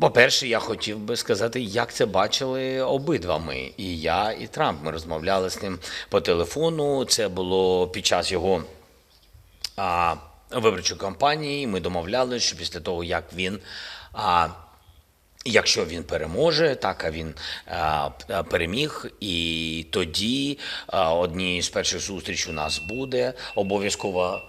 По-перше, я хотів би сказати, як це бачили обидва ми. І я, і Трамп. Ми розмовляли з ним по телефону. Це було під час його а, виборчої кампанії. Ми домовлялися, що після того, як він. А, Якщо він переможе, так а він а, переміг, і тоді а, однією з перших зустріч у нас буде обов'язково.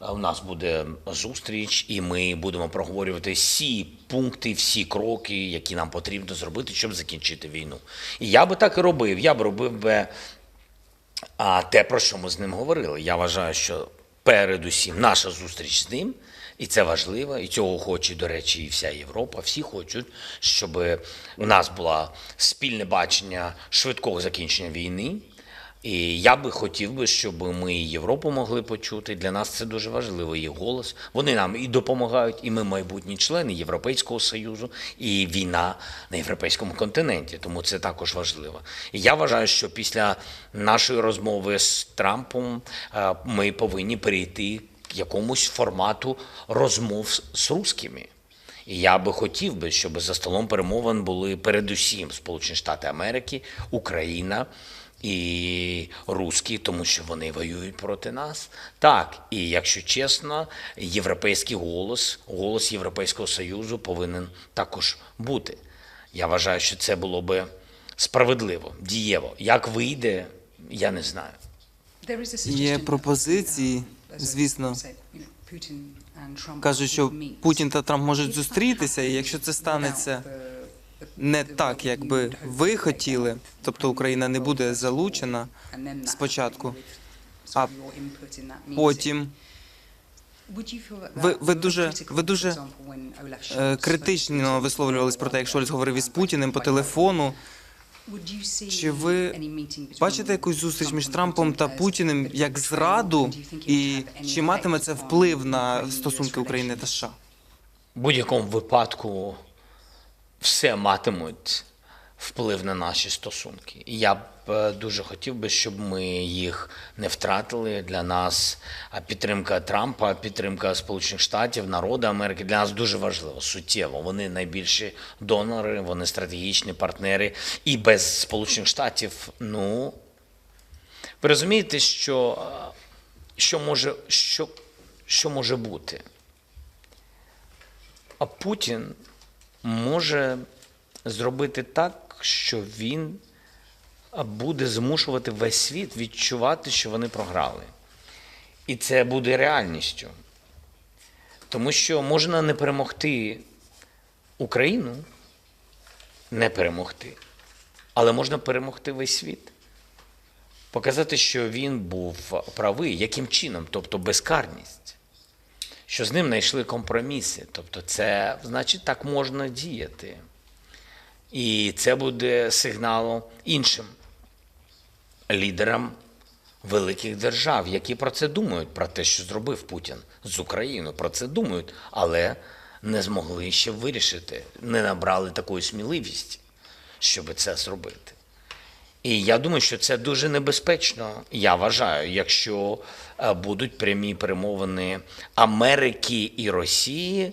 А, У нас буде зустріч, і ми будемо проговорювати всі пункти, всі кроки, які нам потрібно зробити, щоб закінчити війну. І я би так і робив. Я б робив би те, про що ми з ним говорили, я вважаю, що передусім наша зустріч з ним, і це важливо, і цього хоче, до речі, і вся Європа. Всі хочуть, щоб у нас було спільне бачення швидкого закінчення війни. І я би хотів би, щоб ми і Європу могли почути. Для нас це дуже важливо. Їх голос. Вони нам і допомагають, і ми майбутні члени Європейського союзу, і війна на європейському континенті. Тому це також важливо. І я вважаю, що після нашої розмови з Трампом е, ми повинні перейти к якомусь формату розмов з русскими. І я би хотів би, щоб за столом перемовин були передусім Сполучені Штати Америки, Україна і русські, тому що вони воюють проти нас. Так, і якщо чесно, європейський голос, голос Європейського Союзу повинен також бути. Я вважаю, що це було би справедливо, дієво. Як вийде, я не знаю. Є пропозиції, звісно. Кажуть, що Путін та Трамп можуть зустрітися, і якщо це станеться не так, як би ви хотіли, тобто Україна не буде залучена спочатку, а потім ви, ви дуже ви дуже е, критично висловлювались про те, як Шольц говорив із Путіним по телефону. Чи ви Бачите якусь зустріч між Трампом та Путіним як зраду, і чи матиме це вплив на стосунки України та США? Будь-якому випадку все матимуть вплив на наші стосунки. І я б е, дуже хотів би, щоб ми їх не втратили. Для нас підтримка Трампа, підтримка Сполучених Штатів, народу Америки для нас дуже важливо, суттєво. Вони найбільші донори, вони стратегічні партнери. І без Сполучених Штатів, ну ви розумієте, що, е, що може, що, що може бути? А Путін може зробити так, що він буде змушувати весь світ відчувати, що вони програли. І це буде реальністю. Тому що можна не перемогти Україну, не перемогти, але можна перемогти весь світ. Показати, що він був правий, яким чином, тобто безкарність що з ним знайшли компроміси. Тобто, це значить так можна діяти. І це буде сигналом іншим лідерам великих держав, які про це думають, про те, що зробив Путін з Україною. Про це думають, але не змогли ще вирішити, не набрали такої сміливості, щоб це зробити. І я думаю, що це дуже небезпечно. Я вважаю, якщо е, будуть прямі перемовини Америки і Росії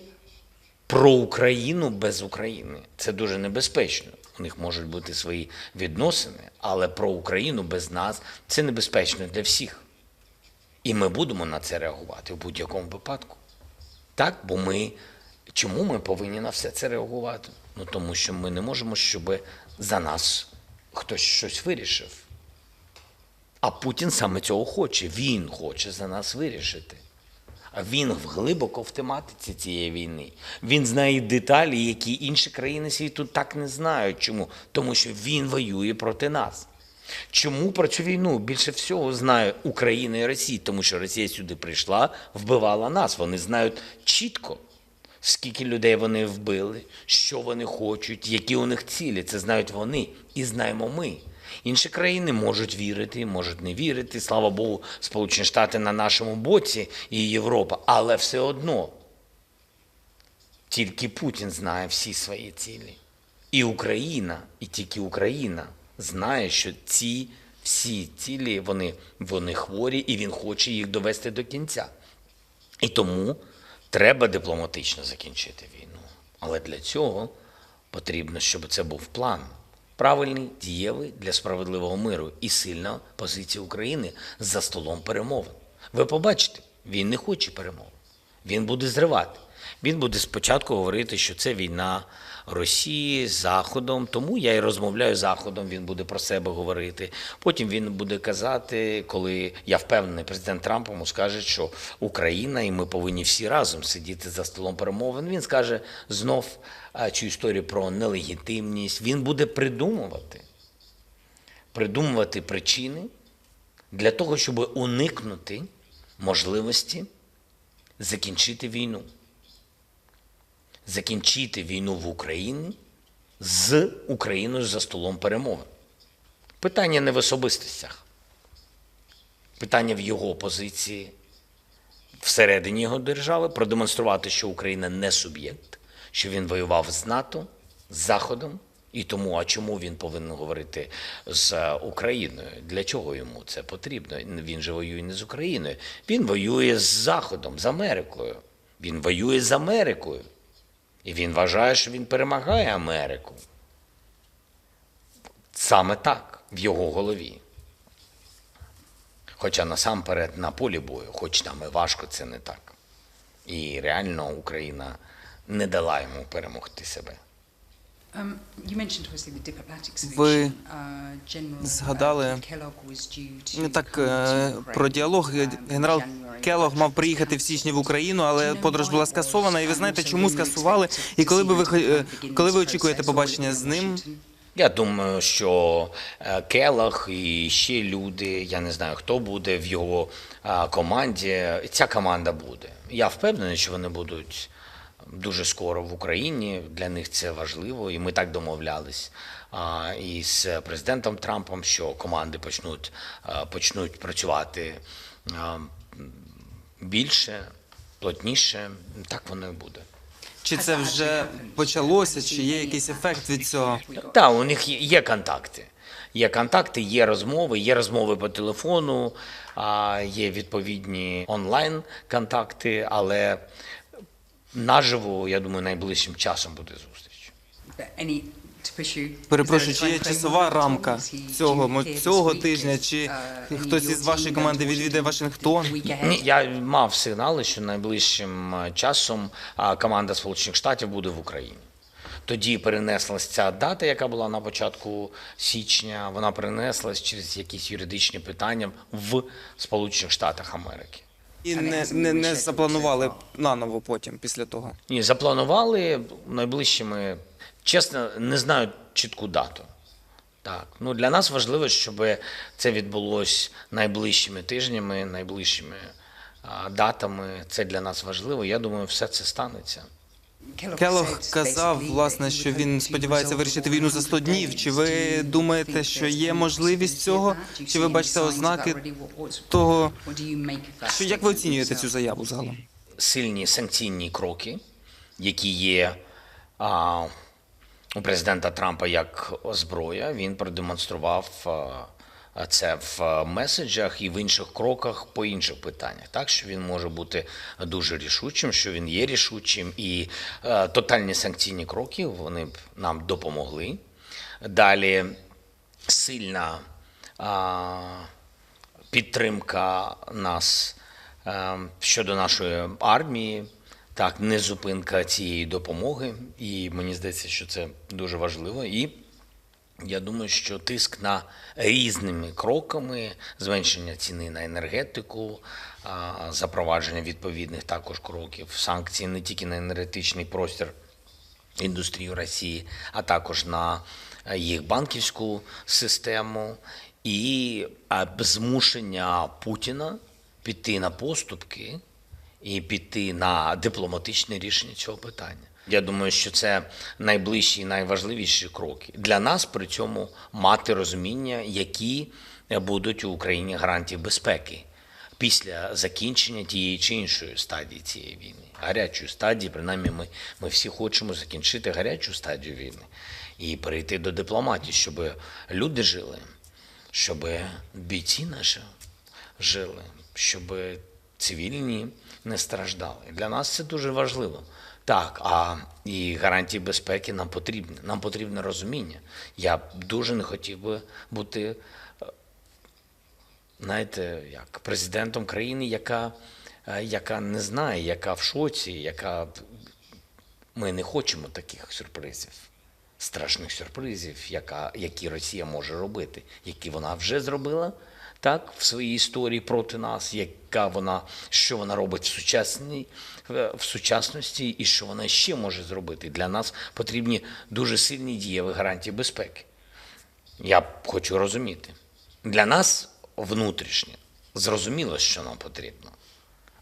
про Україну без України. Це дуже небезпечно. У них можуть бути свої відносини, але про Україну без нас це небезпечно для всіх. І ми будемо на це реагувати в будь-якому випадку. Так, бо ми чому ми повинні на все це реагувати? Ну тому що ми не можемо, щоб за нас хтось щось вирішив. А Путін саме цього хоче. Він хоче за нас вирішити. А він глибоко в тематиці цієї війни. Він знає деталі, які інші країни світу так не знають. Чому? Тому що він воює проти нас. Чому про цю війну більше всього знає Україна і Росія? Тому що Росія сюди прийшла, вбивала нас. Вони знають чітко, скільки людей вони вбили, що вони хочуть, які у них цілі. Це знають вони і знаємо ми. Інші країни можуть вірити, можуть не вірити. Слава Богу, Сполучені Штати на нашому боці і Європа, але все одно тільки Путін знає всі свої цілі. І Україна, і тільки Україна знає, що ці всі цілі вони, вони хворі, і він хоче їх довести до кінця. І тому треба дипломатично закінчити війну. Але для цього Потрібно, щоб це був план. Правильний, дієвий для справедливого миру і сильна позиція України за столом перемовин. Ви побачите, він не хоче перемовин. Він буде зривати. Він буде спочатку говорити, що це війна Росії з Заходом, тому я і розмовляю з Заходом, він буде про себе говорити. Потім він буде казати, коли я впевнений, президент Трамп йому скаже, що Україна і ми повинні всі разом сидіти за столом перемовин. Він скаже знов цю історію про нелегітимність. Він буде придумувати, придумувати причини для того, щоб уникнути можливості закінчити війну. Закінчити війну в Україні з Україною за столом перемовин. Питання не в особистостях. Питання в його позиції всередині його держави, продемонструвати, що Україна не суб'єкт, що він воював з НАТО, з Заходом. І тому, а чому він повинен говорити з Україною? Для чого йому це потрібно? Він же воює не з Україною. Він воює з Заходом, з Америкою. Він воює з Америкою. І він вважає, що він перемагає Америку. Саме так в його голові. Хоча насамперед на полі бою, хоч там і важко, це не так. І реально Україна не дала йому перемогти себе. Ви Uh, General, згадали uh, Kellogg was due to Ну, так е, to Ukraine, про діалог um, генерал Келог мав приїхати в січні в Україну, але подорож була скасована. І ви знаєте, чому скасували? І коли би ви е, коли ви очікуєте побачення з ним? Я думаю, що Келах і ще люди, я не знаю, хто буде в його е, команді. Ця команда буде. Я впевнений, що вони будуть дуже скоро в Україні. Для них це важливо, і ми так домовлялись а, із президентом Трампом, що команди почнуть, е, почнуть працювати а, більше, плотніше. Так воно і буде. Чи це вже почалося? Чи є якийсь ефект від цього? Так, у них є, є контакти. Є контакти, є розмови, є розмови по телефону, а, є відповідні онлайн контакти, але наживо, я думаю, найближчим часом буде зустріч. Перепрошую, чи є часова рамка цього цього тижня? Чи uh, хтось із вашої команди відвідає Вашингтон? Ні, я мав сигнали, що найближчим часом команда Сполучених Штатів буде в Україні. Тоді перенеслась ця дата, яка була на початку січня. Вона перенеслась через якісь юридичні питання в Сполучених Штатах Америки. І не, не, не запланували наново потім після того. Ні, запланували найближчими. Чесно, не знаю чітку дату. Так, ну для нас важливо, щоб це відбулося найближчими тижнями, найближчими а, датами. Це для нас важливо. Я думаю, все це станеться. Келог казав, власне, що він сподівається вирішити війну за 100 днів. Чи ви думаєте, що є можливість цього? Чи ви бачите ознаки того, що як ви оцінюєте цю заяву загалом? Сильні санкційні кроки, які є а, у президента Трампа як зброя, він продемонстрував а, це в меседжах і в інших кроках по інших питаннях. Так що він може бути дуже рішучим, що він є рішучим, і е, тотальні санкційні кроки вони б нам допомогли. Далі сильна а, підтримка нас е, щодо нашої армії, так, не зупинка цієї допомоги. І мені здається, що це дуже важливо. І я думаю, що тиск на різними кроками, зменшення ціни на енергетику, запровадження відповідних також кроків, санкцій не тільки на енергетичний простір індустрію Росії, а також на їх банківську систему і змушення Путіна піти на поступки і піти на дипломатичне рішення цього питання. Я думаю, що це найближчі і найважливіші кроки для нас. При цьому мати розуміння, які будуть у Україні гарантії безпеки після закінчення тієї чи іншої стадії цієї війни, гарячої стадії, принаймні ми, ми всі хочемо закінчити гарячу стадію війни і перейти до дипломатії, щоб люди жили, щоб бійці наші жили, щоб цивільні не страждали. Для нас це дуже важливо. Так, а і гарантії безпеки нам потрібні. Нам потрібне розуміння. Я б дуже не хотів би бути, е, знаєте, як президентом країни, яка, е, яка не знає, яка в шоці, яка ми не хочемо таких сюрпризів, страшних сюрпризів, яка, які Росія може робити, які вона вже зробила так, в своїй історії проти нас, яка вона, що вона робить в, сучасній, в в сучасності і що вона ще може зробити. Для нас потрібні дуже сильні дієві гарантії безпеки. Я хочу розуміти. Для нас внутрішнє зрозуміло, що нам потрібно.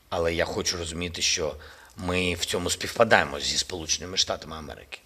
Але я хочу розуміти, що ми в цьому співпадаємо зі Сполученими Штатами Америки.